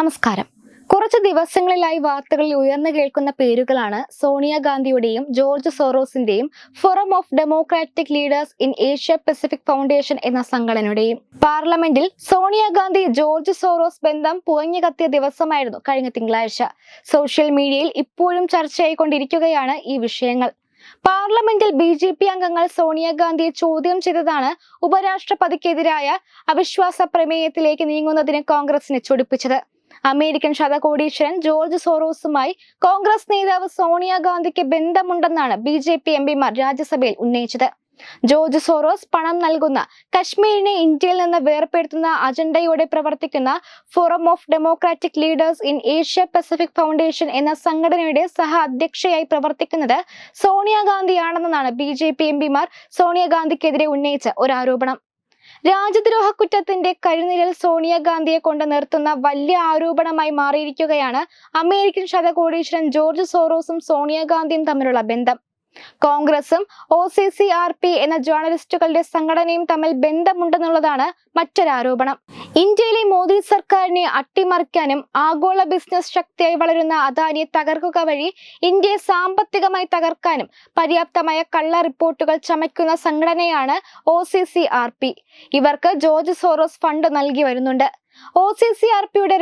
നമസ്കാരം കുറച്ച് ദിവസങ്ങളിലായി വാർത്തകളിൽ ഉയർന്നു കേൾക്കുന്ന പേരുകളാണ് സോണിയാഗാന്ധിയുടെയും George സോറോസിന്റെയും Forum of Democratic Leaders in Asia Pacific Foundation എന്ന സംഘടനയുടെയും പാർലമെന്റിൽ സോണിയാഗാന്ധി ജോർജ് സോറോസ് ബന്ധം പുകഞ്ഞു കത്തിയ ദിവസമായിരുന്നു കഴിഞ്ഞ തിങ്കളാഴ്ച സോഷ്യൽ മീഡിയയിൽ ഇപ്പോഴും ചർച്ചയായിക്കൊണ്ടിരിക്കുകയാണ് ഈ വിഷയങ്ങൾ പാർലമെന്റിൽ ബി ജെ പി അംഗങ്ങൾ സോണിയാഗാന്ധിയെ ചോദ്യം ചെയ്തതാണ് ഉപരാഷ്ട്രപതിക്കെതിരായ അവിശ്വാസ പ്രമേയത്തിലേക്ക് നീങ്ങുന്നതിന് കോൺഗ്രസിനെ ചൊടിപ്പിച്ചത് അമേരിക്കൻ ശതകോടീശ്വരൻ ജോർജ് സോറോസുമായി കോൺഗ്രസ് നേതാവ് സോണിയാഗാന്ധിക്ക് ബന്ധമുണ്ടെന്നാണ് ബി ജെ പി എംപിമാർ രാജ്യസഭയിൽ ഉന്നയിച്ചത് ജോർജ് സോറോസ് പണം നൽകുന്ന കശ്മീരിനെ ഇന്ത്യയിൽ നിന്ന് വേർപെടുത്തുന്ന അജണ്ടയോടെ പ്രവർത്തിക്കുന്ന forum of democratic leaders in Asia Pacific foundation എന്ന സംഘടനയുടെ സഹ അധ്യക്ഷയായി പ്രവർത്തിക്കുന്നത് സോണിയാഗാന്ധിയാണെന്നാണ് ബി ജെ പി എംപിമാർ സോണിയാഗാന്ധിക്കെതിരെ ഉന്നയിച്ച ഒരു ആരോപണം രാജ്യദ്രോഹ കുറ്റത്തിന്റെ കരിനിഴൽ സോണിയാഗാന്ധിയെ കൊണ്ട് നിർത്തുന്ന വലിയ ആരോപണമായി മാറിയിരിക്കുകയാണ് അമേരിക്കൻ ശതകോടീശ്വരൻ ജോർജ് സോറോസും സോണിയാഗാന്ധിയും തമ്മിലുള്ള ബന്ധം കോൺഗ്രസും O C C R P എന്ന ജേർണലിസ്റ്റുകളുടെ സംഘടനയും തമ്മിൽ ബന്ധമുണ്ടെന്നുള്ളതാണ് മറ്റൊരാരോപണം ഇന്ത്യയിലെ മോദി സർക്കാരിനെ അട്ടിമറിക്കാനും ആഗോള ബിസിനസ് ശക്തിയായി വളരുന്ന അദാനിയെ തകർക്കുക വഴി ഇന്ത്യയെ സാമ്പത്തികമായി തകർക്കാനും പര്യാപ്തമായ കള്ള റിപ്പോർട്ടുകൾ ചമയ്ക്കുന്ന സംഘടനയാണ് ഒ ഇവർക്ക് ജോർജ് സോറോസ് ഫണ്ട് നൽകി വരുന്നുണ്ട് ഒ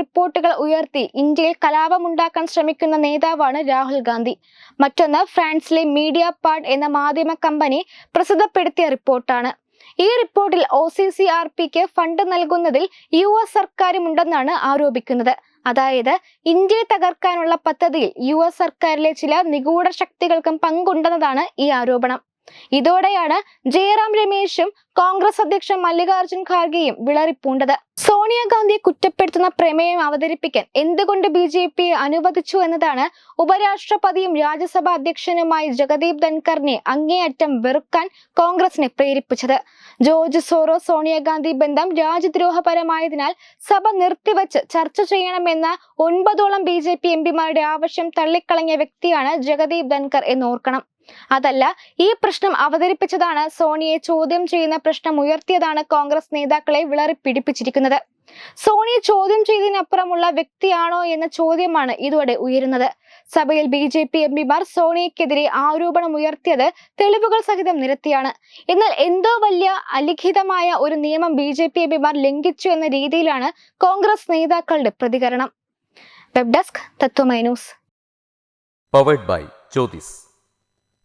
റിപ്പോർട്ടുകൾ ഉയർത്തി ഇന്ത്യയിൽ കലാപമുണ്ടാക്കാൻ ശ്രമിക്കുന്ന നേതാവാണ് രാഹുൽ ഗാന്ധി മറ്റൊന്ന് ഫ്രാൻസിലെ മീഡിയ പാഡ് എന്ന മാധ്യമ കമ്പനി പ്രസിദ്ധപ്പെടുത്തിയ റിപ്പോർട്ടാണ് ഈ റിപ്പോർട്ടിൽ ഒ സി സി ആർ പിക്ക് ഫണ്ട് നൽകുന്നതിൽ യു എസ് സർക്കാരുമുണ്ടെന്നാണ് ആരോപിക്കുന്നത് അതായത് ഇന്ത്യയെ തകർക്കാനുള്ള പദ്ധതിയിൽ യു എസ് സർക്കാരിലെ ചില നിഗൂഢ ശക്തികൾക്കും പങ്കുണ്ടെന്നതാണ് ഈ ആരോപണം ഇതോടെയാണ് ജയറാം രമേശും കോൺഗ്രസ് അധ്യക്ഷൻ മല്ലികാർജുൻ ഖാർഗെയും വിളറിപ്പൂണ്ടത് സോണിയാഗാന്ധി കുറ്റപ്പെടുത്തുന്ന പ്രമേയം അവതരിപ്പിക്കാൻ എന്തുകൊണ്ട് ബി ജെ പി അനുവദിച്ചു എന്നതാണ് ഉപരാഷ്ട്രപതിയും രാജ്യസഭാ അധ്യക്ഷനുമായി ജഗദീപ് ധൻഖറിനെ അങ്ങേയറ്റം വെറുക്കാൻ കോൺഗ്രസിനെ പ്രേരിപ്പിച്ചത് ജോർജ് സോറോ സോണിയാഗാന്ധി ബന്ധം രാജ്യദ്രോഹപരമായതിനാൽ സഭ നിർത്തിവച്ച് ചർച്ച ചെയ്യണമെന്ന ഒൻപതോളം ബി ജെ പി എംപിമാരുടെ ആവശ്യം തള്ളിക്കളഞ്ഞ വ്യക്തിയാണ് ജഗദീപ് ധൻഖർ എന്നോർക്കണം അതല്ല ഈ പ്രശ്നം അവതരിപ്പിച്ചതാണ് സോണിയെ ചോദ്യം ചെയ്യുന്ന പ്രശ്നം ഉയർത്തിയതാണ് കോൺഗ്രസ് നേതാക്കളെ വിളറി പിടിപ്പിച്ചിരിക്കുന്നത് സോണിയെ ചോദ്യം ചെയ്തതിനപ്പുറമുള്ള വ്യക്തിയാണോ എന്ന ചോദ്യമാണ് ഇതോടെ ഉയരുന്നത് സഭയിൽ ബി ജെ പി എം പിമാർ സോണിയക്കെതിരെ ആരോപണം ഉയർത്തിയത് തെളിവുകൾ സഹിതം നിരത്തിയാണ് എന്നാൽ എന്തോ വലിയ അലിഖിതമായ ഒരു നിയമം ബി ജെ പി എം പിമാർ ലംഘിച്ചു എന്ന രീതിയിലാണ് കോൺഗ്രസ് നേതാക്കളുടെ പ്രതികരണം web desk Tatvamayi powered by Jyothis